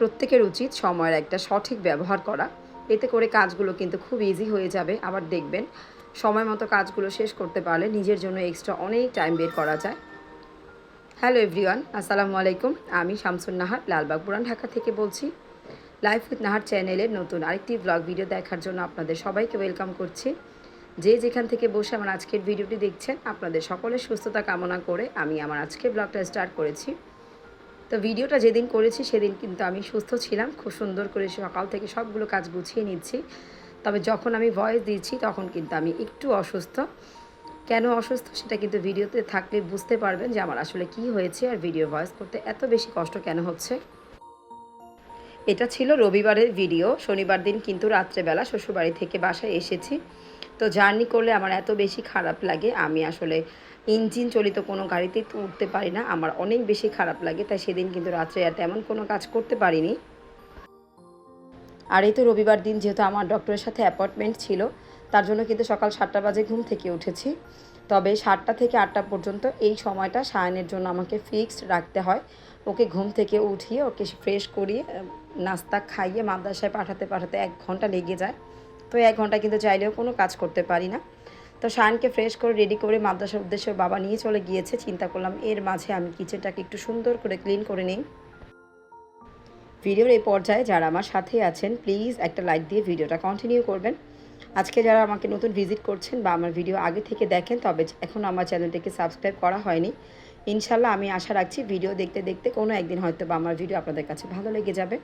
প্রত্যেকের উচিত সময়ের একটা সঠিক ব্যবহার করা। এতে করে কাজগুলো কিন্তু খুব ইজি হয়ে যাবে। আবার দেখবেন, সময় মতো কাজগুলো শেষ করতে পারলে নিজের জন্য এক্সট্রা অনেক টাইম বের করা যায়। হ্যালো এভরিওয়ান আসসালামু আলাইকুম। আমি শামসুন নাহার, লালবাগ পুরান ঢাকা থেকে বলছি। লাইফ উইথ নাহার চ্যানেলের নতুন আরেকটি ব্লগ ভিডিও দেখার জন্য আপনাদের সবাইকে ওয়েলকাম করছি। যে যেখান থেকে বসে আমার আজকের ভিডিওটি দেখছেন, আপনাদের সকলের সুস্থতা কামনা করে আমি আমার আজকের ব্লগটা স্টার্ট করেছি। তো ভিডিওটা যেদিন করেছি সেদিন কিন্তু আমি সুস্থ ছিলাম, খুব সুন্দর করে সকাল থেকে সবগুলো কাজ গুছিয়ে নিচ্ছি। তবে যখন আমি ভয়েস দিচ্ছি তখন কিন্তু আমি একটু অসুস্থ। কেন অসুস্থ সেটা কিন্তু ভিডিওতে থাকলে বুঝতে পারবেন যে আমার আসলে কি হয়েছে আর ভিডিও ভয়েস করতে এত বেশি কষ্ট কেন হচ্ছে। এটা ছিল রবিবারের ভিডিও শনিবার দিন কিন্তু রাত্রেবেলা শ্বশুরবাড়ি থেকে বাসায় এসেছি। তো জার্নি করলে আমার এত বেশি খারাপ লাগে, আমি আসলে ইঞ্জিন চলিত কোনো গাড়িতেই তো উঠতে পারি না, আমার অনেক বেশি খারাপ লাগে, তাই সেদিন কিন্তু রাত্রে আর তেমন কোনো কাজ করতে পারিনি। আর এই তো রবিবার দিন, যেহেতু আমার ডক্টরের সাথে অ্যাপয়েন্টমেন্ট ছিল, তার জন্য কিন্তু সকাল সাতটা বাজে ঘুম থেকে উঠেছি। তবে সাতটা থেকে আটটা পর্যন্ত এই সময়টা সায়নের জন্য আমাকে ফিক্সড রাখতে হয়। ওকে ঘুম থেকে উঠিয়ে ওকে ফ্রেশ করিয়ে নাস্তা খাইয়ে মাদ্রাসায় পাঠাতে পাঠাতে এক ঘণ্টা লেগে যায়। তো এক ঘণ্টা কিন্তু চাইলেও কোনো কাজ করতে পারি না। তো শায়নকে ফ্রেশ করে রেডি করে মাদ্রাসার উদ্দেশ্যে বাবা নিয়ে চলে গিয়েছে। চিন্তা করলাম, এর মাঝে আমি কিচেনটাকে একটু সুন্দর করে ক্লিন করে নিই। ভিডিওর এই পর্যায়ে যারা আমার সাথে আছেন প্লিজ একটা লাইক দিয়ে ভিডিওটা কন্টিনিউ করবেন। আজকে যারা আমাকে নতুন ভিজিট করছেন বা আমার ভিডিও আগে থেকে দেখেন, তবে এখন আমার চ্যানেলটিকে সাবস্ক্রাইব করা হয়নি। ইনশাল্লাহ আমি আশা রাখছি ভিডিও দেখতে দেখতে কোনো একদিন হয়তো বা আমার ভিডিও আপনাদের কাছে ভালো লেগে যাবে।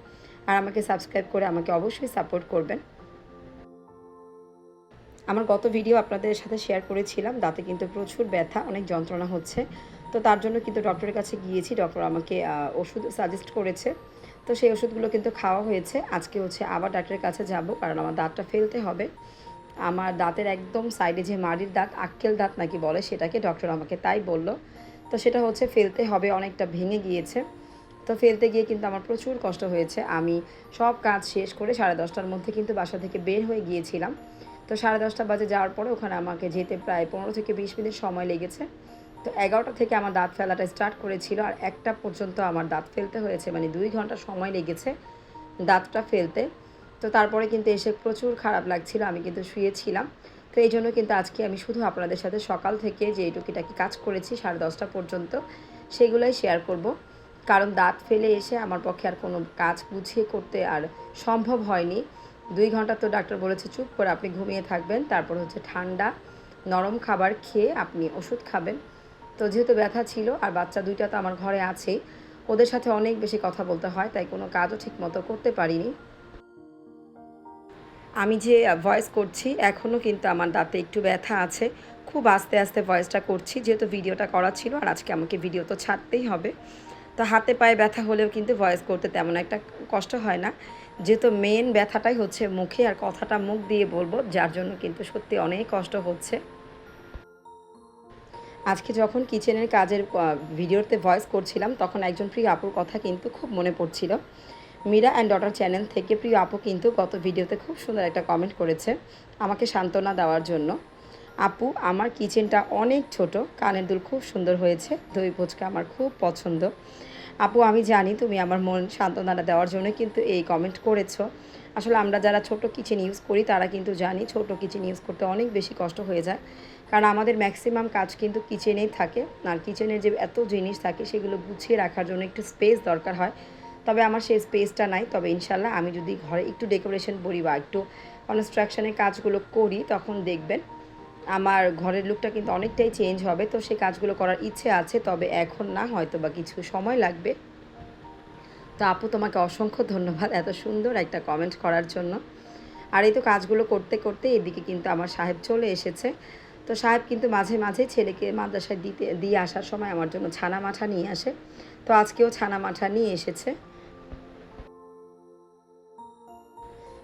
আর আমাকে সাবস্ক্রাইব করে আমাকে অবশ্যই সাপোর্ট করবেন। আমার গত ভিডিও আপনাদের সাথে শেয়ার করেছিলাম, দাঁতে কিন্তু প্রচুর ব্যথা, অনেক যন্ত্রণা হচ্ছে। তো তার জন্য কিন্তু ডক্টরের কাছে গিয়েছি ডক্টর আমাকে ওষুধ সাজেস্ট করেছে। তো সেই ওষুধগুলো কিন্তু খাওয়া হয়েছে। আজকে হচ্ছে আবার ডাক্তারের কাছে যাব, কারণ আমার দাঁতটা ফেলতে হবে। আমার দাঁতের একদম সাইডে যে মাড়ির দাঁত, আক্কেল দাঁত নাকি বলে সেটাকে ডক্টর আমাকে তাই বলল। তো সেটা হচ্ছে ফেলতে হবে, অনেকটা ভেঙে গিয়েছে। তো ফেলতে গিয়ে কিন্তু আমার প্রচুর কষ্ট হয়েছে। আমি সব কাজ শেষ করে সাড়ে দশটার মধ্যে কিন্তু বাসা থেকে বের হয়ে গিয়েছিলাম। তো সাড়ে দশটা বাজে যাওয়ার পরে ওখানে আমাকে যেতে প্রায় পনেরো থেকে বিশ মিনিট সময় লেগেছে। তো এগারোটা থেকে আমার দাঁত ফেলাটা স্টার্ট করেছিল আর একটা পর্যন্ত আমার দাঁত ফেলতে হয়েছে মানে দুই ঘণ্টা সময় লেগেছে দাঁতটা ফেলতে। তো তারপরে কিন্তু এসে প্রচুর খারাপ লাগছিল, আমি কিন্তু শুয়েছিলাম। তো এই জন্য কিন্তু আজকে আমি শুধু আপনাদের সাথে সকাল থেকে যে টুকিটাকি কাজ করেছি সাড়ে দশটা পর্যন্ত, সেগুলোই শেয়ার করব। কারণ দাঁত ফেলে এসে আমার পক্ষে আর কোনো কাজ গুছিয়ে করতে আর সম্ভব হয়নি। দুই ঘণ্টা তো ডাক্তার বলেছে চুপ করে আপনি ঘুমিয়ে থাকবেন। তারপর হচ্ছে ঠান্ডা, নরম খাবার খেয়ে আপনি ওষুধ খাবেন। তো যেহেতু ব্যথা ছিল, আর বাচ্চা দুইটা তো আমার ঘরে আছেই, ওদের সাথে অনেক বেশি কথা বলতে হয়, তাই কোনো কাজও ঠিক মতো করতে পারিনি। আমি যে ভয়েস করছি এখনও কিন্তু আমার দাঁতে একটু ব্যথা আছে। খুব আস্তে আস্তে ভয়েসটা করছি, যেহেতু ভিডিওটা করা ছিল, আর আজকে আমাকে ভিডিও তো ছাড়তেই হবে। তো হাতে পায়ে ব্যথা হলেও কিন্তু ভয়েস করতে তেমন একটা কষ্ট হয় না। যেহেতু মেন ব্যথাটাই হচ্ছে মুখে আর কথাটা মুখ দিয়ে বলব, যার জন্য কিন্তু সত্যি অনেক কষ্ট হচ্ছে। আজকে যখন কিচেনের কাজের ভিডিওতে ভয়েস করছিলাম, তখন একজন প্রিয় আপুর কথা কিন্তু খুব মনে পড়ছিল। মীরা অ্যান্ড ডটার চ্যানেল থেকে প্রিয় আপু কিন্তু গত ভিডিওতে খুব সুন্দর একটা কমেন্ট করেছে, আমাকে সান্ত্বনা দেওয়ার জন্য। আপু, আমার কিচেনটা অনেক ছোট, কানের দুল খুব সুন্দর হয়েছে, দই ফুচকা আমার খুব পছন্দ। আপু, আমি জানি তুমি আমার মন সান্ত্বনাটা দেওয়ার জন্য কিন্তু এই কমেন্ট করেছ। আসলে আমরা যারা ছোট কিচেন ইউজ করি, তারা কিন্তু জানি ছোট কিচেন ইউজ করতে অনেক বেশি কষ্ট হয়ে যায়। কারণ আমাদের ম্যাক্সিমাম কাজ কিন্তু কিচেনেই থাকে। আর কিচেনের যে এত জিনিস থাকে, সেগুলো গুছিয়ে রাখার জন্য একটু স্পেস দরকার হয়। তবে আমার সেই স্পেসটা নাই। তবে ইনশাল্লাহ আমি যদি ঘরে একটু ডেকোরেশন করি বা একটু কনস্ট্রাকশনের কাজগুলো করি, তখন দেখবেন আমার ঘরের লুকটা কিন্তু অনেকটাই চেঞ্জ হবে, তো সেই কাজগুলো করার ইচ্ছে আছে, তবে এখন না হয়তো বা কিছু সময় লাগবে। তো আপু, তোমাকে অসংখ্য ধন্যবাদ এত সুন্দর একটা কমেন্ট করার জন্য। আর এই তো কাজগুলো করতে করতে এদিকে কিন্তু আমার সাহেব চলে এসেছে। তো সাহেব কিন্তু মাঝে মাঝে ছেলেকে মাদ্রাসায় দিতে, দিয়ে আসার সময় আমার জন্য ছানা মাঠা নিয়ে আসে। তো আজকেও ছানা মাঠা নিয়ে এসেছে।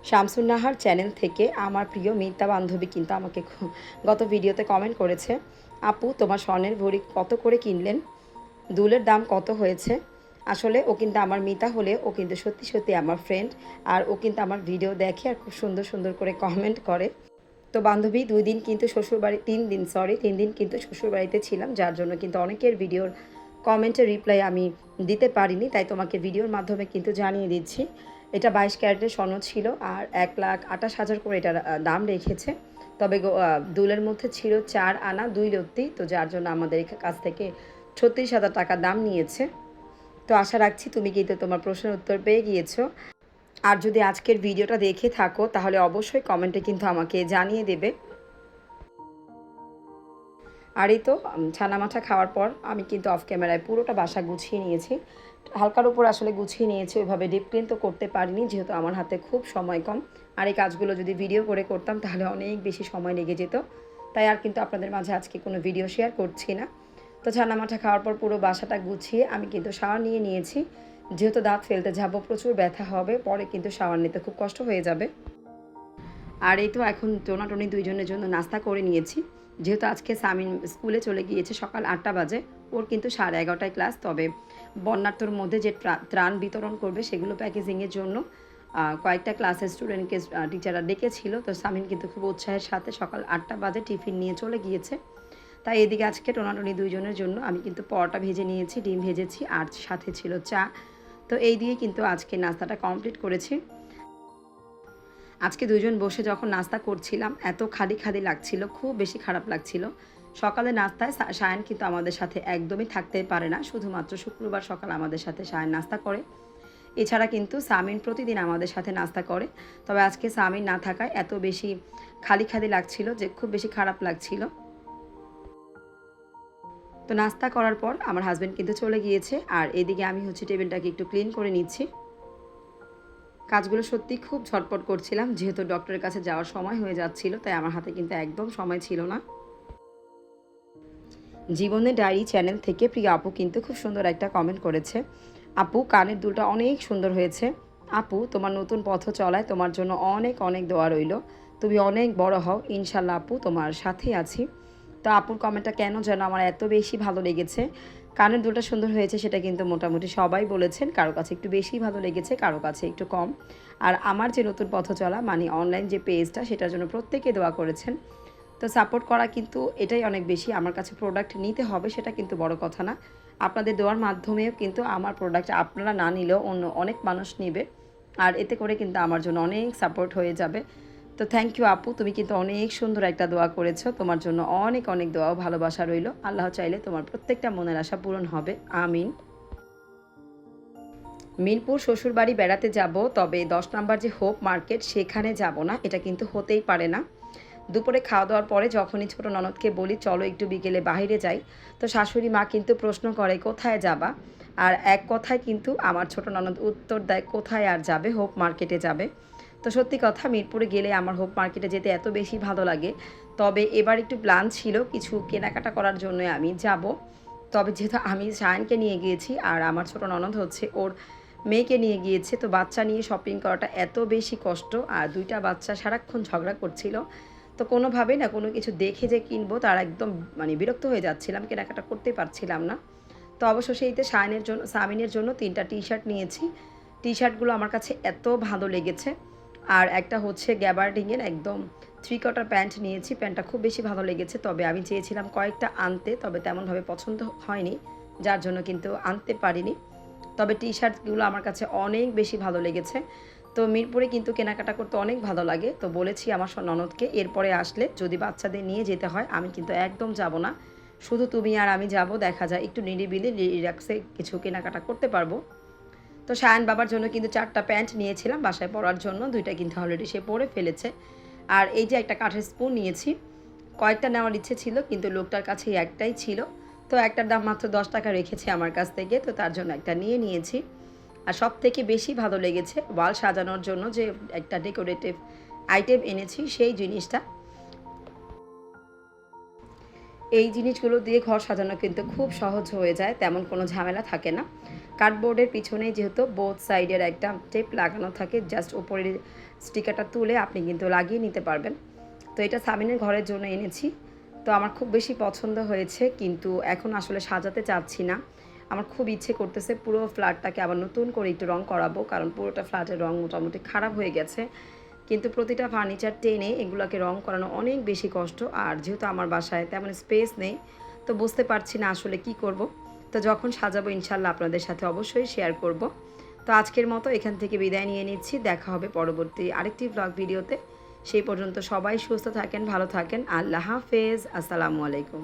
শামসুন্নাহার চ্যানেল থেকে আমার প্রিয় মিতা বান্ধবী কিন্তু আমাকে গত ভিডিওতে কমেন্ট করেছে, আপু, তোমার স্বর্ণের ভরি কত করে কিনলেন? দুলের দাম কত হয়েছে? আসলে ও কিন্তু আমার মিতা হলে ও কিন্তু সত্যি সত্যি আমার ফ্রেন্ড আর ও কিন্তু আমার ভিডিও দেখে আর খুব সুন্দর সুন্দর করে কমেন্ট করে। তো বান্ধবী, দুই দিন কিন্তু শ্বশুরবাড়ি, তিন দিন সরি তিন দিন কিন্তু শ্বশুরবাড়িতে ছিলাম, যার জন্য কিন্তু অনেকের ভিডিওর কমেন্টের রিপ্লাই আমি দিতে পারিনি, তাই তোমাকে ভিডিওর মাধ্যমে কিন্তু জানিয়ে দিচ্ছি। এটা বাইশ ক্যারেটের স্বর্ণ ছিল আর এক লাখ আঠাশ হাজার করে এটার দাম রেখেছে। তবে দুলের মধ্যে ছিল চার আনা দুই লত্তি তো যার জন্য আমাদের কাছ থেকে ছত্রিশ হাজার টাকা দাম নিয়েছে। তো আশা রাখছি তুমি কিন্তু তোমার প্রশ্নের উত্তর পেয়ে গিয়েছো। আর যদি আজকের ভিডিওটা দেখে থাকো তাহলে অবশ্যই কমেন্টে কিন্তু আমাকে জানিয়ে দেবে। আর এই তো উম, ছানা মাঠা খাওয়ার পর আমি কিন্তু অফ ক্যামেরায় পুরোটা বাসা গুছিয়ে নিয়েছি। হালকার উপর আসলে গুছিয়ে নিয়েছি, ওইভাবে ডিপ ক্লিন তো করতে পারিনি, যেহেতু আমার হাতে খুব সময় কম। আর এই কাজগুলো যদি ভিডিও করে করতাম, তাহলে অনেক বেশি সময় লেগে যেত। তাই আর কিন্তু আপনাদের মাঝে আজকে কোনো ভিডিও শেয়ার করছি না। তো ছানা মাঠা খাওয়ার পর পুরো বাসাটা গুছিয়ে আমি কিন্তু শাওয়ার নিয়ে নিয়েছি। যেহেতু দাঁত ফেলতে যাব, প্রচুর ব্যথা হবে, পরে কিন্তু শাওয়ার নিতে খুব কষ্ট হয়ে যাবে। আর এই তো এখন টোনাটনি দুইজনের জন্য নাস্তা করে নিয়েছি। যেহেতু আজকে সামিন স্কুলে চলে গিয়েছে সকাল আটটা বাজে, ওর কিন্তু সাড়ে এগারোটায় ক্লাস, তবে বন্যার্থর মধ্যে যে ত্রাণ বিতরণ করবে সেগুলো প্যাকেজিংয়ের জন্য কয়েকটা ক্লাসের স্টুডেন্টকে টিচাররা ডেকেছিল। তো সামিন কিন্তু খুব উৎসাহের সাথে সকাল আটটা বাজে টিফিন নিয়ে চলে গিয়েছে। তাই এদিকে আজকে টোনাটনি দুইজনের জন্য আমি কিন্তু পরোটা ভেজে নিয়েছি, ডিম ভেজেছি আর সাথে ছিল চা। তো এই দিয়ে কিন্তু আজকে নাস্তাটা কমপ্লিট করেছি। আজকে দুজন বসে যখন নাস্তা করছিলাম, এত খালি খাদি লাগছিল, খুব বেশি খারাপ লাগছিল। সকালে নাস্তায় সায়ন কিন্তু আমাদের সাথে একদমই থাকতে পারে না। শুধুমাত্র শুক্রবার সকাল আমাদের সাথে সায়ন নাস্তা করে। এছাড়া কিন্তু সামিন প্রতিদিন আমাদের সাথে নাস্তা করে। তবে আজকে সামিন না থাকায় এত বেশি খালি খালি লাগছিল যে, খুব বেশি খারাপ লাগছিল। তো নাস্তা করার পর আমার হাজব্যান্ড কিন্তু চলে গিয়েছে। আর এদিকে আমি হচ্ছে টেবিলটাকে একটু ক্লিন করে নিচ্ছি। কাজগুলো সত্যি খুব ঝটপট করছিলাম। যেহেতু ডক্টরের কাছে যাওয়ার সময় হয়ে যাচ্ছিল, তাই আমার হাতে কিন্তু একদম সময় ছিল না। জীবনের ডায়েরি চ্যানেল থেকে প্রিয় আপু কিন্তু খুব সুন্দর একটা কমেন্ট করেছে। আপু, কানের দুলটা অনেক সুন্দর হয়েছে। আপু, তোমার নতুন পথ চলায় তোমার জন্য অনেক অনেক দোয়া রইল। তুমি অনেক বড় হও। ইনশাল্লাহ আপু, তোমার সাথেই আছি। তো আপুর কমেন্টটা কেন যেন আমার এত বেশি ভালো লেগেছে? কানের দুলটা সুন্দর হয়েছে সেটা কিন্তু মোটামুটি সবাই বলেছেন। কারও কাছে একটু বেশি ভালো লেগেছে, কারও কাছে একটু কম। আর আমার যে নতুন পথ চলা মানে অনলাইন যে পেজটা সেটার জন্য প্রত্যেকে দোয়া করেছেন। তো সাপোর্ট করা কিন্তু এটাই অনেক বেশি। আমার কাছে প্রোডাক্ট নিতে হবে সেটা কিন্তু বড় কথা না। আপনাদের দেওয়ার মাধ্যমেও কিন্তু আমার প্রোডাক্ট আপনারা না নিলেও অন্য অনেক মানুষ নেবে। আর এতে করে কিন্তু আমার জন্য অনেক সাপোর্ট হয়ে যাবে। তো থ্যাংক ইউ আপু, তুমি কিন্তু অনেক সুন্দর একটা দোয়া করেছ। তোমার জন্য অনেক অনেক দোয়া ও ভালোবাসা রইল। আল্লাহ চাইলে তোমার প্রত্যেকটা মনের আশা পূরণ হবে। আমিন। মিরপুর শ্বশুরবাড়ি বেড়াতে যাব, তবে দশ নম্বর যে হোপ মার্কেট, সেখানে যাব না। এটা কিন্তু হতেই পারে না। দুপুরে খাওয়া দাওয়ার পরে যখনই ছোট ননদকে বলি, চলো একটু বিকেলে বাইরে যাই। তো শাশুড়ি মা কিন্তু প্রশ্ন করে, কোথায় যাবা? আর এক কথায় কিন্তু আমার ছোট ননদ উত্তর দেয়, কোথায় আর যাবে? হোপ মার্কেটে যাবে। তো সত্যি কথা, মিরপুরে গেলে আমার হোপ মার্কেটে যেতে এত বেশি ভালো লাগে। তবে এবার একটু প্ল্যান ছিল, কিছু কেনাকাটা করার জন্য আমি যাব। তবে যেহেতু আমি সায়নকে নিয়ে গিয়েছি আর আমার ছোট ননদ হচ্ছে ওর মেয়েকে নিয়ে গিয়েছে, তো বাচ্চা নিয়ে শপিং করাটা এত বেশি কষ্ট। আর দুইটা বাচ্চা সারাক্ষণ ঝগড়া করছিল। তো কোনোভাবেই না কোনো কিছু দেখে যে কিনবো তার একদম মানে বিরক্ত হয়ে যাচ্ছিলাম, কেনাকাটা করতে পারছিলাম না। তো অবশ্য সেইতে সায়নের জন্য, সামিনের জন্য তিনটা টি শার্ট নিয়েছি। টি শার্টগুলো আমার কাছে এত ভালো লেগেছে। আর একটা হচ্ছে গ্যাবার্ডিংয়ের একদম থ্রি কোয়ার্টার প্যান্ট নিয়েছি, প্যান্টটা খুব বেশি ভালো লেগেছে। তবে আমি চেয়েছিলাম কয়েকটা আনতে, তবে তেমনভাবে পছন্দ হয়নি, যার জন্য কিন্তু আনতে পারিনি। তবে টি শার্টগুলো আমার কাছে অনেক বেশি ভালো লেগেছে। তো মিরপুরে কিন্তু কেনাকাটা করতে অনেক ভালো লাগে। তো বলেছি আমার ননদকে, এরপরে আসলে যদি বাচ্চাদের নিয়ে যেতে হয়, আমি কিন্তু একদম যাব না। শুধু তুমি আর আমি যাব, দেখা যায় একটু নিরিবিলি রিল্যাক্সে কিছু কেনাকাটা করতে পারব। তো সায়ন বাবার জন্য কিন্তু চারটা প্যান্ট নিয়েছিলাম, বাসায় পরার জন্য। দুইটা কিন্তু অলরেডি সে পরে ফেলেছে। আর এই যে একটা কাঠের স্পুন নিয়েছি, কয়েকটা নেওয়ার ইচ্ছে ছিল, কিন্তু লোকটার কাছে একটাই ছিল। তো একটার দাম মাত্র দশ টাকা রেখেছে আমার কাছ থেকে, তো তার জন্য একটা নিয়ে নিয়েছি। আর সব থেকে বেশি ভালো লেগেছে ওয়াল সাজানোর জন্য যে একটা ডেকোরেটিভ আইটেম এনেছি, সেই জিনিসটা। এই জিনিসগুলো দিয়ে ঘর সাজানো কিন্তু খুব সহজ হয়ে যায়, তেমন কোনো ঝামেলা থাকে না। কার্ডবোর্ডের পিছনে যেহেতু বোথ সাইডের একটা টেপ লাগানো থাকে জাস্ট উপরের স্টিকারটা তুলে আপনি কিন্তু লাগিয়ে নিতে পারবেন। তো এটা সামিনের ঘরের জন্য এনেছি। তো আমার খুব বেশি পছন্দ হয়েছে, কিন্তু এখন আসলে সাজাতে চাচ্ছি না। আমার খুব ইচ্ছে করতেছে পুরো ফ্ল্যাটটাকে আবার নতুন করে একটু রং করাবো, কারণ পুরোটা ফ্ল্যাটের রং মোটামুটি খারাপ হয়ে গেছে। কিন্তু প্রতিটা ফার্নিচার টেনে এগুলোকে রং করানো অনেক বেশি কষ্ট, আর যেহেতু আমার বাসায় তেমন স্পেস নেই, তো বুঝতে পারছি না আসলে কি করব। তো যখন সাজাবো ইনশাল্লাহ আপনাদের সাথে অবশ্যই শেয়ার করব। তো আজকের মতো এখান থেকে বিদায় নিয়ে নিচ্ছি, দেখা হবে পরবর্তী আরেকটি ব্লগ ভিডিওতে। সেই পর্যন্ত সবাই সুস্থ থাকেন, ভালো থাকেন, আল্লাহ হাফেজ, আসসালামু আলাইকুম।